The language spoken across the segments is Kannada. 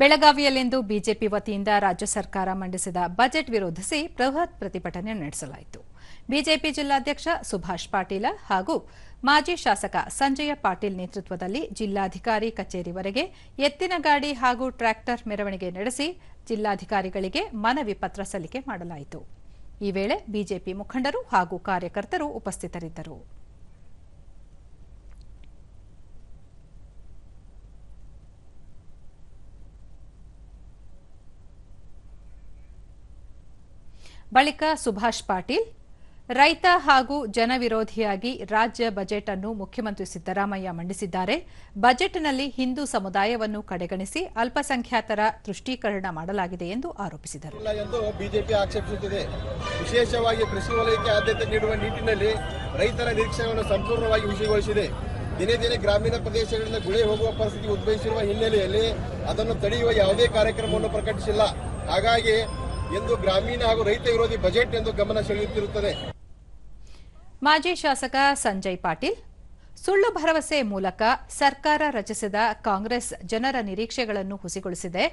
ಬೆಳಗಾವಿಯಲ್ಲಿಂದು ಬಿಜೆಪಿ ವತಿಯಿಂದ ರಾಜ್ಯ ಸರ್ಕಾರ ಮಂಡಿಸಿದ ಬಜೆಟ್ ವಿರೋಧಿಸಿ ಬೃಹತ್ ಪ್ರತಿಭಟನೆ ನಡೆಸಲಾಯಿತು. ಬಿಜೆಪಿ ಜಿಲ್ಲಾಧ್ಯಕ್ಷ ಸುಭಾಷ್ ಪಾಟೀಲ ಹಾಗೂ ಮಾಜಿ ಶಾಸಕ ಸಂಜಯ ಪಾಟೀಲ್ ನೇತೃತ್ವದಲ್ಲಿ ಜಿಲ್ಲಾಧಿಕಾರಿ ಕಚೇರಿವರೆಗೆ ಎತ್ತಿನ ಗಾಡಿ ಹಾಗೂ ಟ್ರ್ಯಾಕ್ಟರ್ ಮೆರವಣಿಗೆ ನಡೆಸಿ ಜಿಲ್ಲಾಧಿಕಾರಿಗಳಿಗೆ ಮನವಿ ಪತ್ರ ಸಲ್ಲಿಕೆ ಮಾಡಲಾಯಿತು. ಈ ವೇಳೆ ಬಿಜೆಪಿ ಮುಖಂಡರು ಹಾಗೂ ಕಾರ್ಯಕರ್ತರು ಉಪಸ್ಥಿತರಿದ್ದರು. ಬಳಿಕ ಸುಭಾಷ್ ಪಾಟೀಲ್, ರೈತ ಹಾಗೂ ಜನವಿರೋಧಿಯಾಗಿ ರಾಜ್ಯ ಬಜೆಟ್ ಅನ್ನು ಮುಖ್ಯಮಂತ್ರಿ ಸಿದ್ದರಾಮಯ್ಯ ಮಂಡಿಸಿದ್ದಾರೆ. ಬಜೆಟ್ನಲ್ಲಿ ಹಿಂದೂ ಸಮುದಾಯವನ್ನು ಕಡೆಗಣಿಸಿ ಅಲ್ಪಸಂಖ್ಯಾತರ ತುಷ್ಟೀಕರಣ ಮಾಡಲಾಗಿದೆ ಎಂದು ಆರೋಪಿಸಿದರು. ಎಂದು ಬಿಜೆಪಿ ಆಕ್ಷೇಪಿಸುತ್ತಿದೆ. ವಿಶೇಷವಾಗಿ ಕೃಷಿ ವಲಯಕ್ಕೆ ಆದ್ಯತೆ ನೀಡುವ ನಿಟ್ಟಿನಲ್ಲಿ ರೈತರ ನಿರೀಕ್ಷೆಗಳನ್ನು ಸಂಪೂರ್ಣವಾಗಿ ವಿಷಯಗೊಳಿಸಿದೆ. ದಿನೇ ದಿನೇ ಗ್ರಾಮೀಣ ಪ್ರದೇಶಗಳಿಂದ ಗುಳೆ ಹೋಗುವ ಪರಿಸ್ಥಿತಿ ಉದ್ಭವಿಸಿರುವ ಹಿನ್ನೆಲೆಯಲ್ಲಿ ಅದನ್ನು ತಡೆಯುವ ಯಾವುದೇ ಕಾರ್ಯಕ್ರಮವನ್ನು ಪ್ರಕಟಿಸಿಲ್ಲ. ಹಾಗಾಗಿ ಎಂದು ಗ್ರಾಮೀಣ ಹಾಗೂ ರೈತ ವಿರೋಧಿ ಬಜೆಟ್ ಎಂದು ಗಮನ ಸೆಳೆಯುತ್ತಿರುತ್ತದೆ. ಮಾಜಿ ಶಾಸಕ ಸಂಜಯ್ ಪಾಟೀಲ್ ಸುಳ್ಳು ಭರವಸೆ ಮೂಲಕ ಸರ್ಕಾರ ರಚಿಸಿದ ಕಾಂಗ್ರೆಸ್ ಜನರ ನಿರೀಕ್ಷೆಗಳನ್ನು ಹುಸಿಗೊಳಿಸಿದೆ.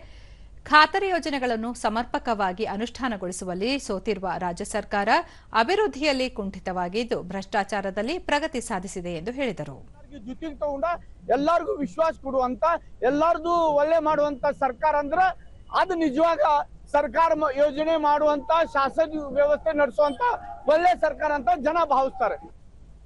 ಖಾತರಿ ಯೋಜನೆಗಳನ್ನು ಸಮರ್ಪಕವಾಗಿ ಅನುಷ್ಠಾನಗೊಳಿಸುವಲ್ಲಿ ಸೋತಿರುವ ರಾಜ್ಯ ಸರ್ಕಾರ ಅಭಿವೃದ್ಧಿಯಲ್ಲಿ ಕುಂಠಿತವಾಗಿದ್ದು ಭ್ರಷ್ಟಾಚಾರದಲ್ಲಿ ಪ್ರಗತಿ ಸಾಧಿಸಿದೆ ಎಂದು ಹೇಳಿದರು. ಎಲ್ಲರಿಗೂ ಜೊತೆಗೆ ತಗೊಂಡ ಎಲ್ಲಾರ್ಗೂ ವಿಶ್ವಾಸ ಕೊಡುವಂತ ಎಲ್ಲಾರ್ದು ಒಳ್ಳೆ ಮಾಡುವಂತ ಸರ್ಕಾರ ಅಂದ್ರ ಅದು ನಿಜವಾಗ ಸರ್ಕಾರ ಯೋಜನೆ ಮಾಡುವಂತ ಶಾಸನ ವ್ಯವಸ್ಥೆ ನಡೆಸುವಂತ ಒಳ್ಳೆ ಸರ್ಕಾರ ಅಂತ ಜನ ಭಾವಿಸ್ತಾರೆ.